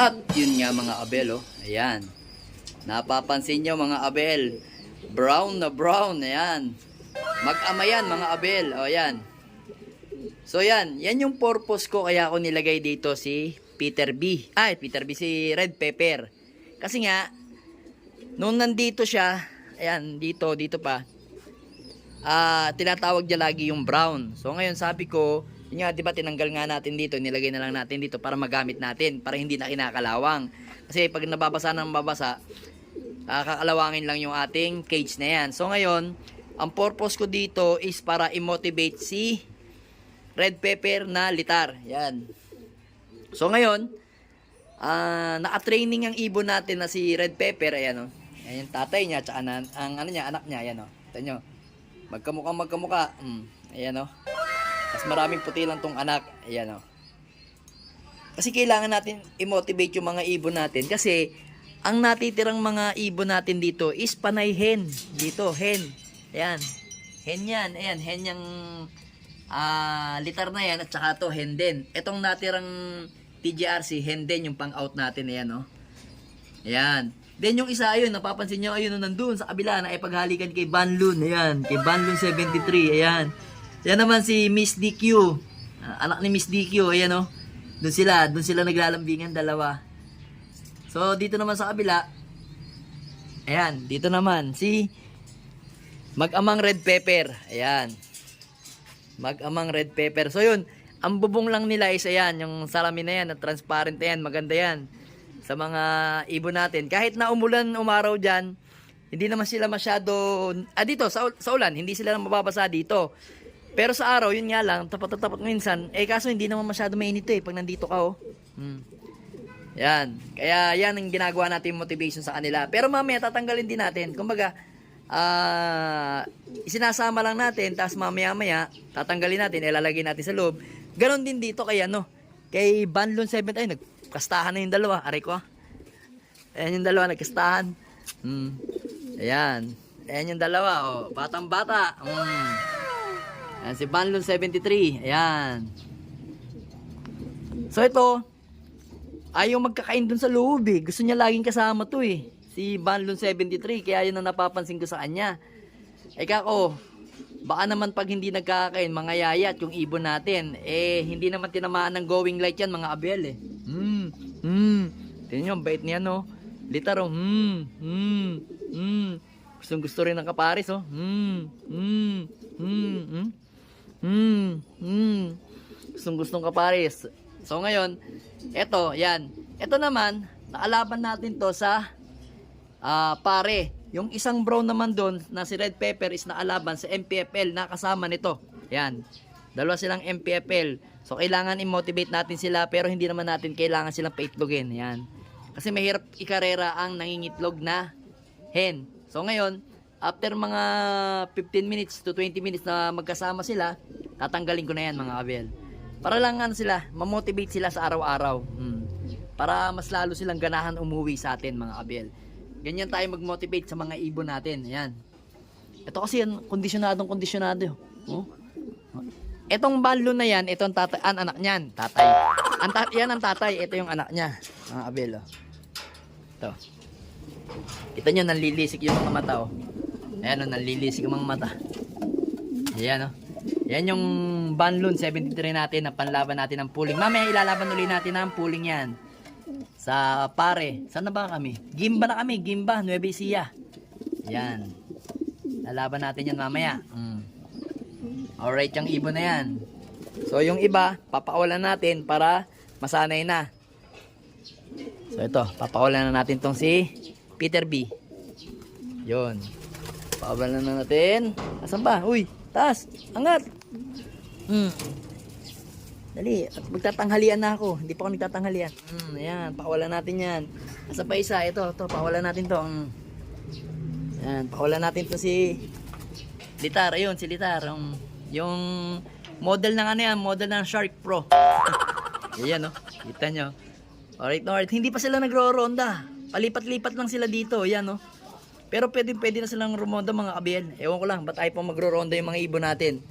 At yun nga mga abel oh. Ayan. Napapansin nyo mga abel. Brown na brown. Ayan. Mag-ama yan mga abel. O ayan. So yan. Yan yung purpose ko kaya ako nilagay dito si Peter B. Ay, Peter B. Si Red Pepper. Kasi nga, nung nandito siya, ayan, dito, dito pa, ah tinatawag niya lagi yung brown. So ngayon sabi ko, yun nga, di ba tinanggal nga natin dito, nilagay na lang natin dito para magamit natin, para hindi na kinakalawang. Kasi pag nababasa ng mabasa, ah, kakalawangin lang yung ating cage na yan. So ngayon, ang purpose ko dito is para i-motivate si red pepper na litar. Yan. So ngayon, ah naka-training ang ibon natin na si red pepper, ayan o. Ayan yung tatay niya, tsaka na, ang ano niya, anak niya, ayan o. Ito nyo. Magkamukha, magkamukha. Mm, ayan o. Mas maraming puti lang tong anak. Ayan o. Kasi kailangan natin i-motivate yung mga ibon natin. Kasi, ang natitirang mga ibon natin dito is panay hen. Dito, hen. Ayan. Hen yan. Ayan, hen yung ah litar na yan. At saka to, hen din. Itong natirang TGRC, hen din yung pang-out natin. Ayan o. Ayan. Then yung isa ayun, napapansin nyo ayun nandun sa kabila na ipaghalikan kay Banlun. Ayan, kay Banlun 73. Ayan. Yan naman si Miss DQ. Ah, anak ni Miss DQ, ayan oh. Doon sila, doon sila naglalambingan dalawa. So dito naman sa kabila, ayan, dito naman si Mag-amang Red Pepper. Ayan. Mag-amang Red Pepper. So yun, ang bubong lang nila is ayan, yung salamin na yan, na transparent na yan, maganda yan sa mga ibon natin. Kahit na umulan, umaraw dyan, hindi naman sila masyado, ah dito, sa, sa ulan, hindi sila mababasa dito. Pero sa araw, yun nga lang, tapat tapat minsan, eh kaso hindi naman masyado mainit eh, pag nandito ka oh. Hmm. Yan. Kaya yan ang ginagawa natin motivation sa kanila. Pero mamaya tatanggalin din natin. Kumbaga, ah isinasama lang natin, tapos mamaya-maya, tatanggalin natin, ilalagay natin sa loob. Ganon din dito kay ano, kay Banlon 7, ay nagkastahan na yung dalawa, aray ko ah. Ayan yung dalawa, nagkastahan. Hmm. Ayan. Ayan yung dalawa, oh. Batang bata. Hmm. Ayan si Banlon 73. Ayan. So ito, ayaw magkakain dun sa loob eh. Gusto niya laging kasama to eh. Si Banlon 73. Kaya yun ang napapansin ko sa kanya. Eh kako, baka naman pag hindi nagkakain, mga yayat yung ibon natin, eh hindi naman tinamaan ng going light yan, mga abel eh. Hmm, hmm. Tingnan nyo, bait niya no. Litaro, hmm, hmm, hmm. Gustong gusto rin ng kaparis oh. Hmm, hmm, hmm, hmm. Hmm, hmm. Gustong gustong kaparis. So ngayon, eto, yan. Eto naman, naalaban natin to sa ah pare. Yung isang brown naman doon na si Red Pepper is naalaban sa MPFL na kasama nito. Yan. Dalawa silang MPFL. So kailangan i-motivate natin sila pero hindi naman natin kailangan silang paitlogin. Yan. Kasi mahirap ikarera ang nangingitlog na hen. So ngayon, after mga 15 minutes to 20 minutes na magkasama sila, tatanggalin ko na yan mga kabel. Para lang ano sila, mamotivate sila sa araw-araw. Hmm. Para mas lalo silang ganahan umuwi sa atin mga kabel. Ganyan tayo mag-motivate sa mga ibon natin. Ayan. Ito kasi yan, kondisyonadong kondisyonado. Oh. Etong ballo na yan, itong tatay, an anak niyan, tatay. Ang ta- yan ang tatay, ito yung anak niya. Mga kabel, oh. Ito. Kita nyo, nanlilisik yung mga mata, oh. Ayan, oh, nanlilisik yung mga mata. Ayan, oh. Yan yung Banlun 73 natin na panlaban natin ng pooling. Mamaya ilalaban ulit natin ang pooling yan. Sa pare. Saan na ba kami? Gimba na kami. Gimba. Nueva Ecija. Yan. Lalaban natin yan mamaya. Mm. Alright, yung ibon na yan. So, yung iba, papakawalan natin para masanay na. So, ito. Papakawalan na natin tong si Peter B. Yun. Pakawalan na natin. Asan ba? Uy, taas. Angat. Hmm. Dali, at magtatanghalian na ako. Hindi pa ako nagtatanghalian. Hmm, ayan, pakawalan natin yan. Asa pa isa? Ito, ito, pakawalan natin to. Hmm. Ayan, pakawalan natin to si Litar. Ayun, si Litar. Um, yung model ng ano yan, model ng Shark Pro. Ayan, no? Kita nyo. Alright, alright. Hindi pa sila nagro-ronda. Palipat-lipat lang sila dito. Ayan, no? Pero pwede, pwede na silang rumonda mga kabiyel. Ewan ko lang, ba't ayaw pa magro-ronda yung mga ibon natin.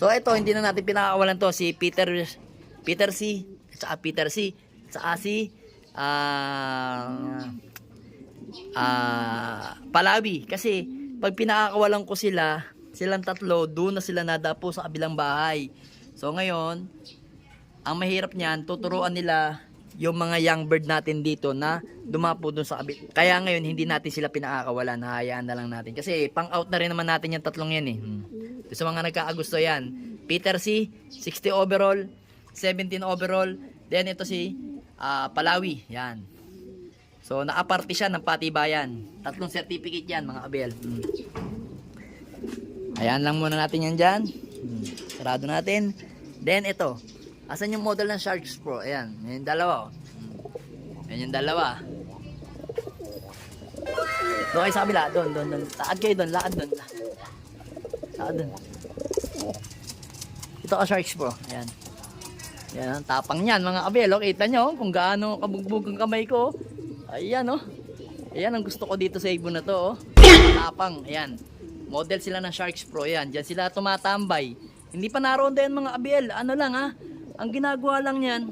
So ito, hindi na natin pinakawalan to si Peter Peter C. At saka Peter C. At saka si ah ah Palawi kasi pag pinakakawalan ko sila, silang tatlo, doon na sila nadapo sa kabilang bahay. So ngayon, ang mahirap niyan, tuturuan nila yung mga young bird natin dito na dumapo doon sa kabit. Kaya ngayon, hindi natin sila pinakakawalan, hahayaan na lang natin. Kasi pang out na rin naman natin yung tatlong yan eh. Hmm. So, sa mga nagkaagusto yan, Peter C, 60 overall, 17 overall, then ito si ah, Palawi, yan. So, nakaparte siya ng patibayan. Tatlong certificate yan, mga abel. Hmm. Ayan lang muna natin yan dyan. Hmm. Sarado natin. Then, ito. Asan yung model ng Sharks Pro? Ayan. Yan yung dalawa. oh. Yan yung dalawa. Doon kayo sa kabila. Doon, doon, doon. Lakad kayo doon. Lakad doon. Lakad doon. Ito ka Sharks Pro. Ayan. Yan, ang tapang niyan mga kabel. Oh, kita nyo oh, kung gaano kabugbog ang kamay ko. Ayan oh. Ayan ang gusto ko dito sa ibon na to oh. Tapang. Ayan. Model sila ng Sharks Pro. Ayan. Diyan sila tumatambay. Hindi pa naroon din mga kabel. Ano lang ha. Ang ginagawa lang niyan.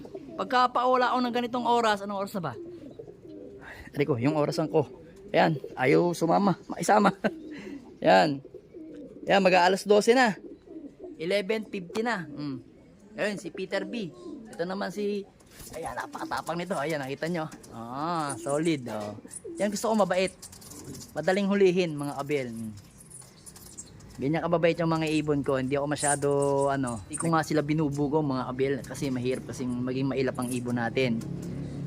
Pagkapawala ako ng ganitong oras. Anong oras na ba? Ari ko, yung orasan ko. Ayan. Ayaw sumama. Maisama. Ayan. Ayan. Mag-aalas 12 na. 11.50 na. Mm. Ayun, si Peter B. Ito naman si... Ayan, napakatapang nito. Ayan, nakita nyo. Ah, solid. Oh. Yan gusto ko mabait. Madaling hulihin, mga kabel. Mm. Ganyan kababait yung mga ibon ko. Hindi ako masyado, ano, hindi ko nga sila binubugo, mga kabel. Kasi mahirap kasing maging mailap ang ibon natin.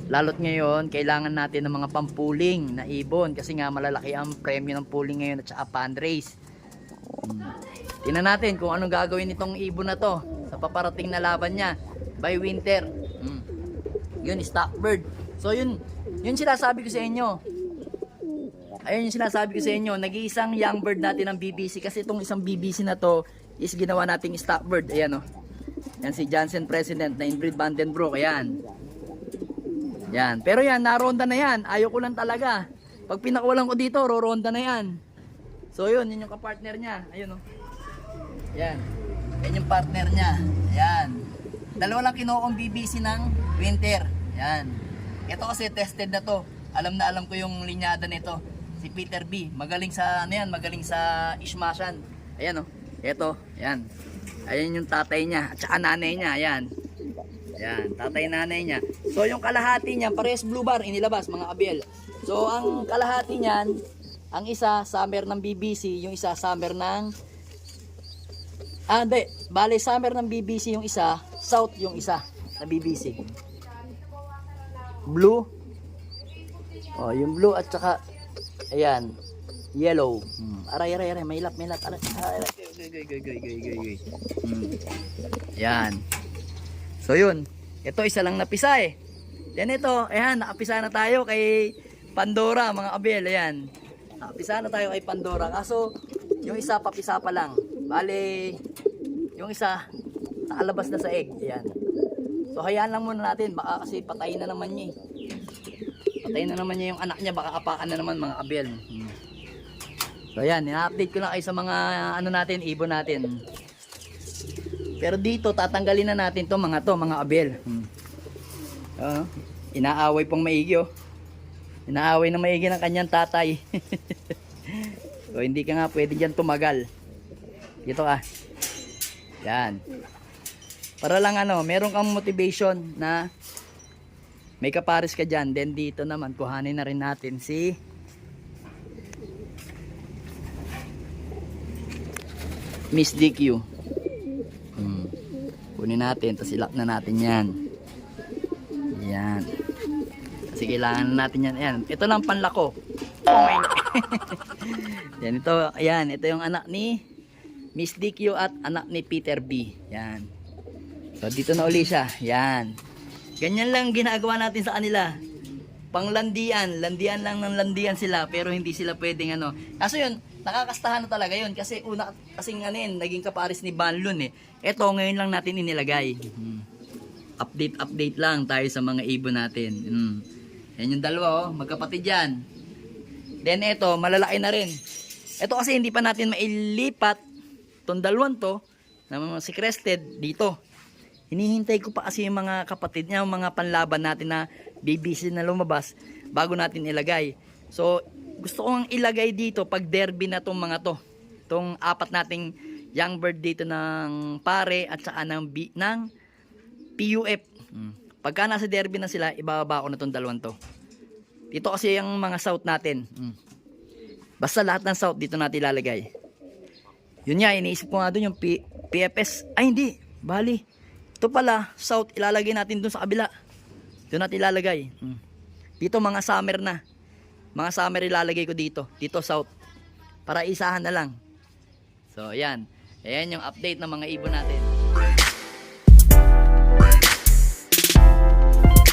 Lalo't ngayon, kailangan natin ng mga pampuling na ibon. Kasi nga malalaki ang premyo ng pooling ngayon at saka fundraise. Hmm. Tingnan natin kung anong gagawin nitong ibon na to sa paparating na laban niya by winter. Mm. Yun, stockbird. So yun, yun sinasabi ko sa inyo. Ayun yung sinasabi ko sa inyo, nag-iisang young bird natin ng BBC kasi itong isang BBC na to is ginawa nating stockbird. Ayan oh. Yan si Johnson President na inbreed Vandenbroek. Ayan. Yan. Pero yan, naronda na yan. Ayaw ko lang talaga. Pag pinakawalan ko dito, roronda na yan. So yun, yun yung kapartner niya. Ayun oh. Yan. Yan yung partner niya. Yan. Dalawa lang kinuha BBC ng winter. Yan. Ito kasi tested na to. Alam na alam ko yung linyada nito. Si Peter B. Magaling sa ano yan, magaling sa Ishmashan. Ayan oh. Ito, yan. Ayan yung tatay niya at saka nanay niya. Ayan. Yan, tatay nanay niya. So yung kalahati niya, parehas blue bar inilabas mga abel. So ang kalahati niyan, ang isa summer ng BBC, yung isa summer ng Ah, hindi. Bale, summer ng BBC yung isa, south yung isa na BBC. Blue. Oh, yung blue at saka ayan, yellow. Hmm. Aray, aray, aray, may lap, may lap. Aray, aray, aray. Goy, goy, goy, goy, goy, goy, goy. Hmm. Yan. So yun, ito isa lang napisa eh. Yan ito, ayan, nakapisa na tayo kay Pandora, mga abel, ayan. Nakapisa na tayo kay Pandora. Kaso, yung isa papisa pa lang. Bale, yung isa, nakalabas na sa egg. Ayan. So, hayaan lang muna natin. Baka kasi patayin na naman niya eh. Patayin na naman niya yung anak niya. Baka apakan na naman mga abel. Hmm. So, ayan. Ina-update ko na kayo sa mga ano natin, ibon natin. Pero dito, tatanggalin na natin to mga to, mga abel. Hmm. Uh, inaaway pang maigi oh. Inaaway na maigi ng kanyang tatay. so, hindi ka nga pwede dyan tumagal. Dito ka. Yan. Para lang ano, meron kang motivation na may kapares ka dyan. Then dito naman, kuhanin na rin natin si Miss DQ. Hmm. Kunin natin, tapos ilak na natin yan. Yan. Kasi kailangan natin yan. Yan. Ito lang panlako. yan ito, ayan, ito yung anak ni Miss DQ at anak ni Peter B. Yan. So dito na uli siya. Yan. Ganyan lang ginagawa natin sa kanila. Panglandian, landian lang ng landian sila pero hindi sila pwedeng ano. Kaso yun, nakakastahan na talaga yun kasi una kasing ano yun, naging kapares ni Banlon eh. Ito ngayon lang natin inilagay. Update update lang tayo sa mga ibon natin. Hmm. Yan yung dalawa oh, magkapatid yan. Then ito, malalaki na rin. Ito kasi hindi pa natin mailipat tong dalawang to na si Crested dito. Hinihintay ko pa kasi yung mga kapatid niya, yung mga panlaban natin na BBC na lumabas bago natin ilagay. So, gusto kong ilagay dito pag derby na tong mga to. Tong apat nating young bird dito ng pare at saka ng, B, ng PUF. Mm. Pagka nasa derby na sila, ibababa ko na tong dalawang to. Dito kasi yung mga south natin. Mm. Basta lahat ng south dito natin ilalagay. Yun nga, iniisip ko nga doon yung P- PFS. Ay, hindi. Bali. Ito pala, south, ilalagay natin doon sa kabila. Doon natin ilalagay. Mm. Dito mga summer na. Mga summer ilalagay ko dito. Dito south. Para isahan na lang. So, ayan. Ayan yung update ng mga ibon natin.